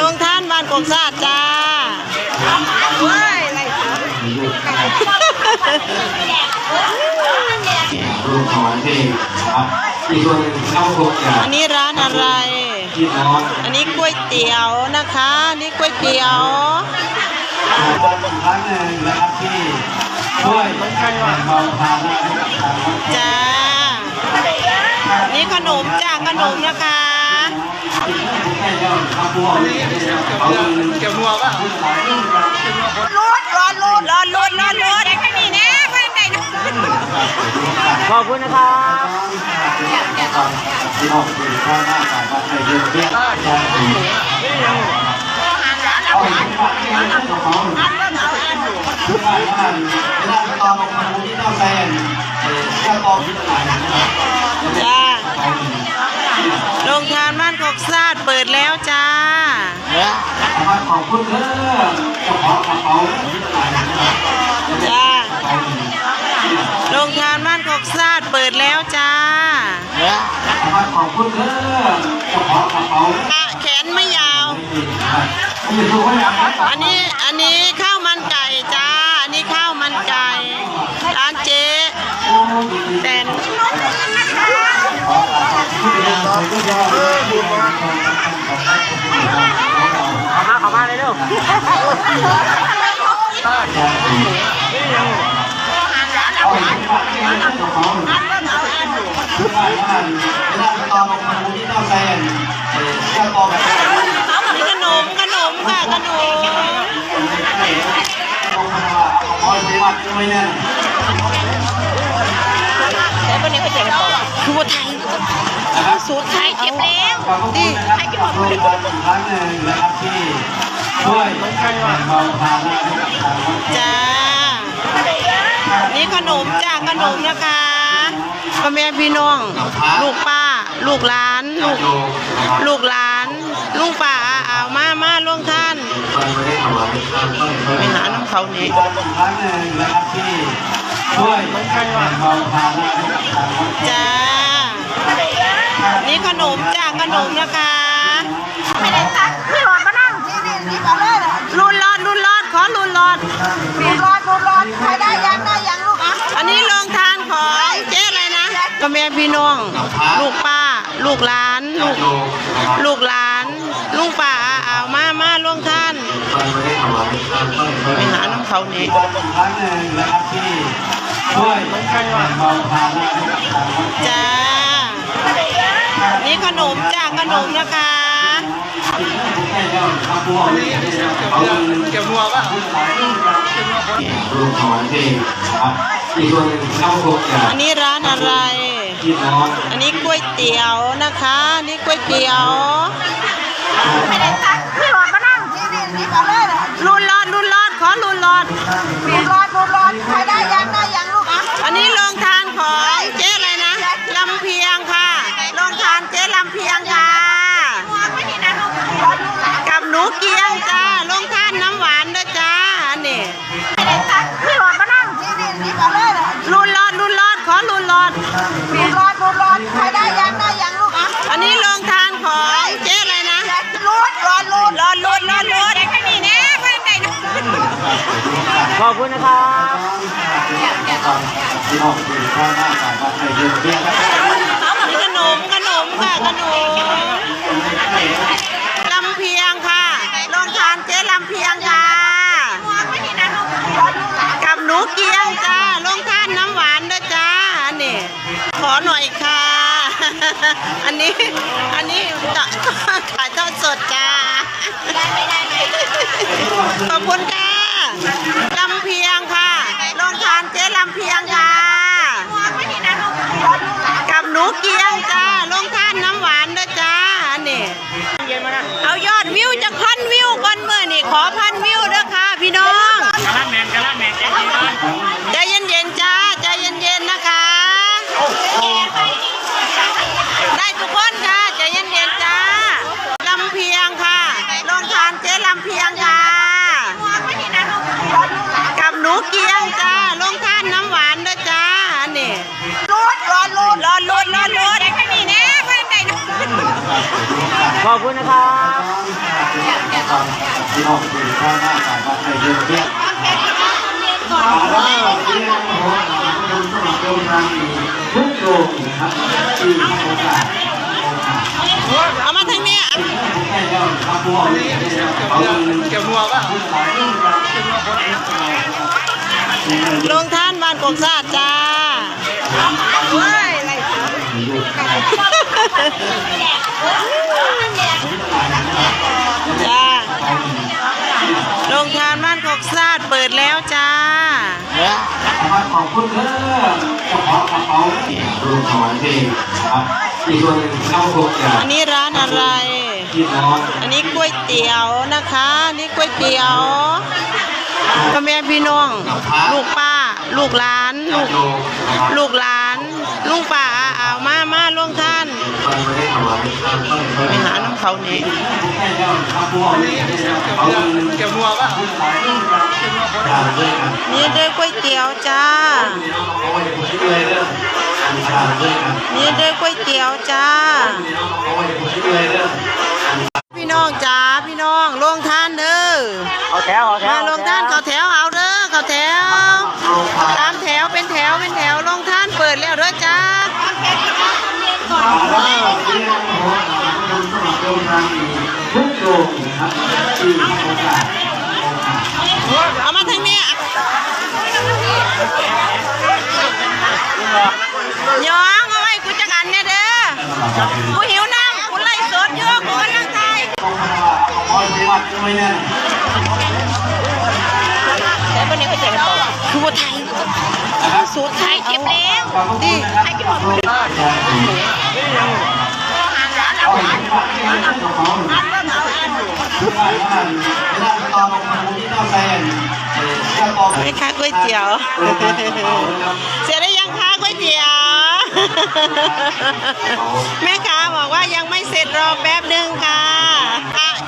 ลงท่านบ้านกงซาดจ้าเว้ยอะไรรูปของเพลงครับอีกส่วนหนึ่งเข้าพบจากอันนี้ร้านอะไรพี่น้องอันนี้ก๋วยเตี๋ยวนะคะอันนี่ก๋วยเตี๋ยวอีกครั้งหนึ่งนะครับที่ช่วยแบ่งเบาภาระให้กับทางครอบครัวจ้า นี่ขนมจ้าขนมนะคะที่ผู้ใกล้ เจ้อบครัวนี่เขาเกี่ยวนัวป่ะรูดรอดรูดรอดรูดรอดรูดได้แค่นี้นะเพื่อนไหนขอบคุณนะครับออกเป็นข้อหน้าสายวัดไทยเยอะแยะได้ถึงเอาไปที่บ้านที่นั่นของเขาที่บ้านบ้านเวลาตอนลงมาที่ต้องเจ้า กกซาดเปิดแล้วจ้า ขอบคุณเด้อเจ้าของกระเป๋าจ้า โรงทานบ้านกกซาดเปิดแล้วจ้า ขอบคุณเด้อเจ้าของกระเป๋าอะแขนไม่ยาว อันนี้ อันนี้ข้าวมันไก่จ้า อันนี้ข้าวมันไก่ ร้านเจ๊แตน ขอมาขอมาเลยเร็วเวลาตอนลงมาที่ต้องแซงเจ้าตองนี่ขนมขนมค่ะขนม คือว่าไทยสูตรไทยเก็บแล้วขอบคุณนะครับโรงพยาบาลอีกครั้งหนึ่งนะครับที่ช่วยแบ่งเบาภาระให้กับทางจ้า นี่ขนมจ้าขนมนะคะพ่อแม่พี่น้อง ลูกป้า ลูกหลาน ลูกลูกหลานลุงป่าเอามามาล่วงท่านไปหาน้ำเขาเนี่ยอีกครั้งหนึ่งนะครับที่ช่วยจ้า นี่ขนมจ้าขนมนะคะไม่ได้ตักพี่หลอดมานั่งนี่นี่นี่มาเลยรุนรอดรุนรอดขอรุนรอดรุนรอดรุนรอดใครได้ยังได้ยังลูกอะอันนี้โรงทานของเจ๊อะไรนะก็แม่พี่น้อง ลูกป้า ลูกหลาน ลูกลูกหลานลุงป่าเอามามาล่วงท่านไปหาน้ำเขาเนี่ยอีกครั้งหนึ่งนะครับที่ช่วยแบ่งเบาภาระให้กับทางครอบครัวจ้า นี่ขนมจ้าขนมนะคะเกี่ยวนัวป่ะรูปของเพลงครับอีกส่วนหนึ่งเข้าพบจากอันนี้ร้านอะไรพี่น้องอันนี้ก๋วยเตี๋ยวนะคะอันนี่ก๋วยเตี๋ยวพี่หลอดมานั่งนี่นี่นี่มาเลยรุนรอดรุนรอดขอรุนรอดรุนรอดรุนรอดใครได้ยังได้ยังลูกอะอันนี้โรงทานของเจ๊อะไรนะลำเพียงค่ะโรงทานเจ๊ลำเพียงค่ะกับหนูเกียงจ้าโรงทานน้ำหวานด้วยจ้าอันนี้พี่หลอดมานั่งนี่นี่นี่มาเลยรุนรอดรุนรอดข อรุนรอดรุนรอดรุนรอดใครได้ยังได้ยังลูกอะอันนี้โรงทานของเจ๊อะไรนะรูดรอดรูดรอดรูดรอดรูดได้แค่นี้นะเพื่อนไหนขอบคุณนะครับที่ออกเป็นข้อหน้าสายวัดไทยเยอะแยะนี่ขนมขนมค่ะขนมลำเพียงค่ะโรงทานเจ๊ลำเพียงค่ะกับหนูเกียงจ้าโรงทานน้ำหวานด้วยจ้าอันนี้ ขอหน่อยค่ะ อันนี้อันนี้จะขายทอดสดจ้าขอบคุณค่ะลำเพียงค่ะโรงทานเจ๊ลำเพียงค่ะกับหนูเกียงจ้าโรงทานน้ำหวานด้วยจ้าอันนี้เอายอดวิวจากพันวิวก่อนเมื่อนี่ขอพันวิวเด้อค่ะ พี่น้อง กะละแมนกะละแมนใจดีก่อน ใจเย็นๆจ้าใจเย็นๆนะคะ ได้ทุกคนค่ะใจเย็นๆจ้าลำเพียงค่ะโรงทานเจ๊ลำเพียงค่ะ กับหนูเกียง จ้าโรงทานน้ำหวานด้วยจ้าอันนี้รูดรอดรูดรอดรูดรอดรูดได้แค่นี้นะเพื่อนไหนขอบคุณนะครับที่ออกสื่อข้างหน้าสายวัดไทยเยอะแยะทุกโรงนะครับที่โอกาสเอามาทางนี้ให้เราทำบัวเขาเก็บหัวป่ะ ลงท่านบ้านกกซาดจ้าเว้ยอะไรจ้าลงทานบ้านกกซาดเปิดแล้วจ้าขอบคุณเด้อเจ้าของกระเป๋ารูปถวายเพลงครับอีกส่วนหนึ่งเข้าพบจากอันนี้ร้านอะไรพี่น้องอันนี้ก๋วยเตี๋ยวนะคะอันนี่ก๋วยเตี๋ยว พ่อแม่พี่น้อง ลูกป้า ลูกหลาน ลูกโยมนะครับลูกหลาน ลุงป่าเอามามาลงท่านมันไม่ได้ถวายทางก็เลยไปหาน้ำเขาเนี่ยให้เราทำบัวเขาเก็บหัวป่ะอย่าเลยกันนี่เด้อก๋วยเตี๋ยวจ้าเอาไว้ผมคิดเลยเด้ออย่าเลยกันนี่เด้อก๋วยเตี๋ยวจ้า เอาแถวเอาแถมาวลงท่านเขาแถวเอาเด้อเขาแถวโรงทานตามแถวเป็นแถวเป็นแถวลงท่านเปิดแล้วเด้อจ้าทุกโรงนะครับที่โอกาสเอามาทางนี้ย้องเอาไว้กูจักอันเนี่ยเด้อกูหิวน้ำ ต้องมาคอยปฏิบัติด้วยเนี่ยแล้ววันนี้เขาจะกันต่อคือว่าไทยสูตรไทยเก็บแล้วดีไทยเก็บหมดไม่ค่ะก๋วยเตี๋ยวเสร็จแล้ยังค้าก๋วยเตี๋ยว แม่ค้าบอกว่ายังไม่เสร็จรอแป๊บหนึ่งค่ะ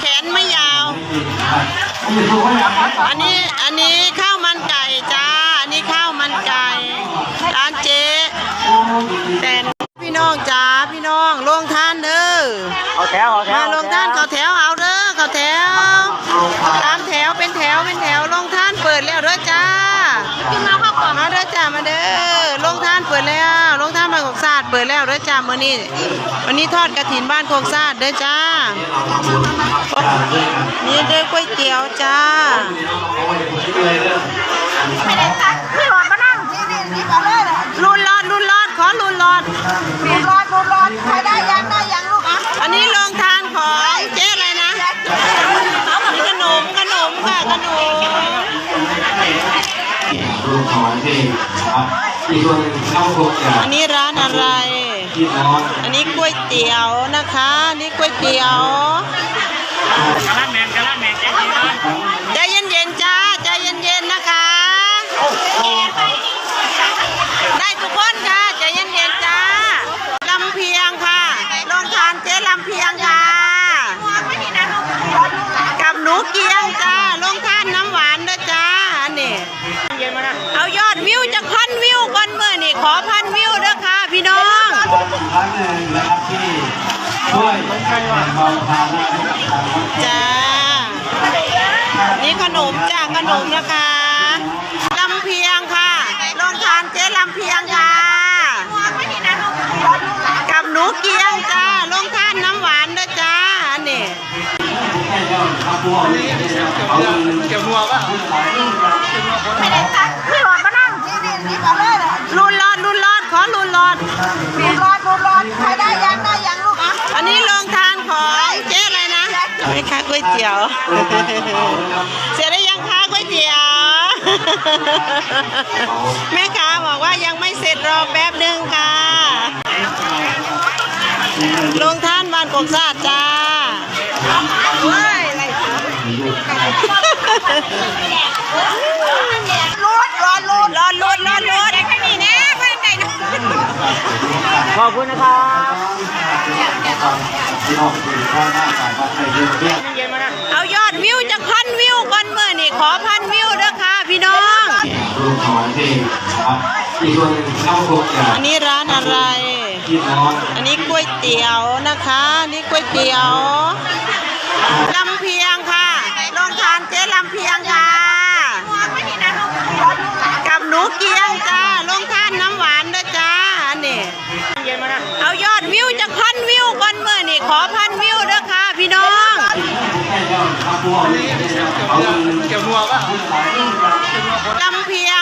แขนไม่ยาว อันนี้อันนี้ข้าวมันไก่จ้า อันนี้ข้าวมันไก่ร้านเจ๊แต่พี่น้องจ้าพี่น้องลงทานเด้อเอาแถวเอาแถวมาลงท่านเขาแถวเอาเด้อเขาแถวตามแถวเป็นแถวเป็นแถวลงท่านเปิดแล้วเด้อจ้า มาเข้าก่อนมาเด้อจ้ามาเด้อลงท่านเปิดแล้วลงท่านบ้านโคกซาดเปิดแล้วเด้อจ้ามื้อนี้วันนี้ทอดกระถินบ้านโคกซาดเด้อจ้านี่เด้อก๋วยเตี๋ยวจ้าไม่ได้ตัดพี่หลอดมานั่งนี่นี่นี่มาเลยนะรุนรอดรุนรอดขอรุนรอดรูร้อนรูร้อนใครได้ยังได้ยังลูกอะอันนี้โรงทานของเจ๊อะไรนะนี่ขนมขนมค่ะขนม รูปถวายเพลงครับอีกส่วนหนึ่งเข้าพบจากอันนี้ร้านอะไร พี่น้องอันนี้ก๋วยเตี๋ยวนะคะอันนี่ก๋วยเตี๋ยวกะละแมนกะละแมนใจดีเลยใจเย็นๆจ้าใจเย็นๆนะคะ ได้ทุกคนค่ะใจเย็นๆจ้าลำเพียงค่ะโรงทานเจ๊ลำเพียงค่ะ กับหนูเกียงจ้าลงทานน้ำหวานด้วยจ้าอันนี้ เย็นมานะ เอายอดวิวจากพันวิวก่อนเมื่อนี่ขอพันวิวเด้อค่ะ พี่น้อง ครั้งหนึ่งนะครับที่ ช่วยแบ่งเบาภาระให้กับทางวัดจ้า นี่ขนมจ้าขนมนะคะลำเพียงค่ะโรงทานเจ๊ลำเพียงค่ะกับหนูเกียงจ้าลงทานน้ำหวานด้วยจ้าอันนี้ให้เราทำบัวเขาเก็บหัวป่ะไม่ได้ตัดพี่หลอดมานั่งนี่นี่นี่มาเลยนะรุนรอดรุนรอดขอรุนรอดรูร้อนรูร้อนใครได้ยังได้ยังลูกอะ อันนี้โรงทานของเจ๊อะไรนะไม่ ค้าก๋วยเตี๋ยว เสร็จแล้วยังค้าก๋วยเตี๋ยว แม่ค้าบอกว่ายังไม่เสร็จรอแป๊บหนึ่งค่ะลงท่านบ้านกกซาดจ้าเว้ยอะไรรูดร้อนรูดรอดรถรอดรถแค่นี้นะเพื่อนไก่ขอบคุณนะครับ เอายอดวิวจากพันวิวก่อนเมื่อนี่ขอพันวิวด้วยค่ะพี่น้องรูปของที่ที่ชวนเข้าพวกันอันนี้ร้านอะไรอันนี้ก๋วยเตี๋ยวนะคะนี่ก๋วยเตี๋ยวลำเพียงค่ะลองทานเจ๊ลำเพียงค่ะ เกี่ยวมัวป่ะจำเพีย